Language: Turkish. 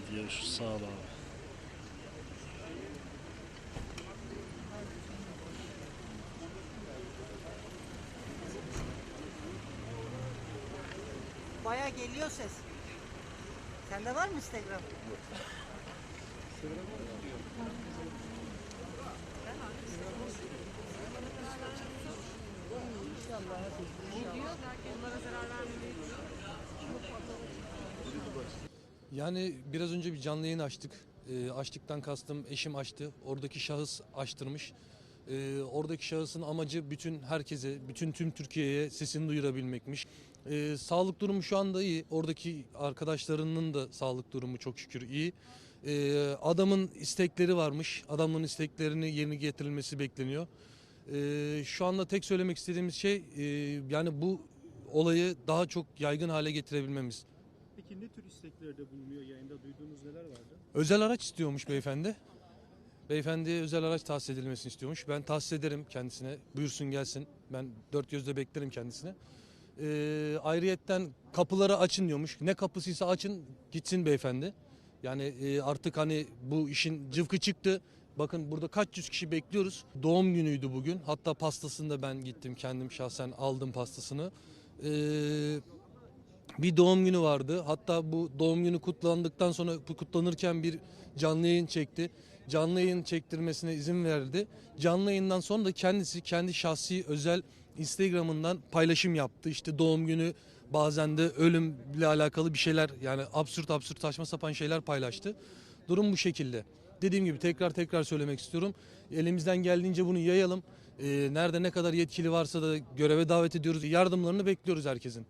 Hadi görüşürüz. Sağ ol abi. Baya geliyor ses. Sende var mı Instagram? Yani biraz önce bir canlı yayın açtık. Ee, açtıktan kastım eşim açtı. Oradaki şahıs açtırmış. Ee, oradaki şahısın amacı bütün herkese, bütün tüm Türkiye'ye sesini duyurabilmekmiş. Ee, sağlık durumu şu anda iyi. Oradaki arkadaşlarının da sağlık durumu çok şükür iyi. Ee, adamın istekleri varmış. Adamın isteklerini yerine getirilmesi bekleniyor. Ee, şu anda tek söylemek istediğimiz şey e, yani bu olayı daha çok yaygın hale getirebilmemiz. Peki ne tür isteklerde bulunuyor yayında duyduğunuz neler vardı? Özel araç istiyormuş beyefendi. Beyefendiye özel araç tahsis edilmesini istiyormuş. Ben tahsis ederim kendisine. Buyursun gelsin. Ben dört gözle beklerim kendisine. Ee, ayrıyetten kapıları açın diyormuş. Ne kapısıysa açın gitsin beyefendi. Yani e, artık hani bu işin cıvkı çıktı. Bakın burada kaç yüz kişi bekliyoruz. Doğum günüydü bugün. Hatta pastasını da ben gittim kendim şahsen aldım pastasını. Ee, bir doğum günü vardı. Hatta bu doğum günü kutlandıktan sonra kutlanırken bir canlı yayın çekti. Canlı yayın çektirmesine izin verdi. Canlı yayından sonra da kendisi kendi şahsi özel Instagram'ından paylaşım yaptı. İşte doğum günü bazen de ölümle alakalı bir şeyler yani absürt absürt saçma sapan şeyler paylaştı. Durum bu şekilde. Dediğim gibi tekrar tekrar söylemek istiyorum. Elimizden geldiğince bunu yayalım. Ee, nerede ne kadar yetkili varsa da göreve davet ediyoruz. Yardımlarını bekliyoruz herkesin.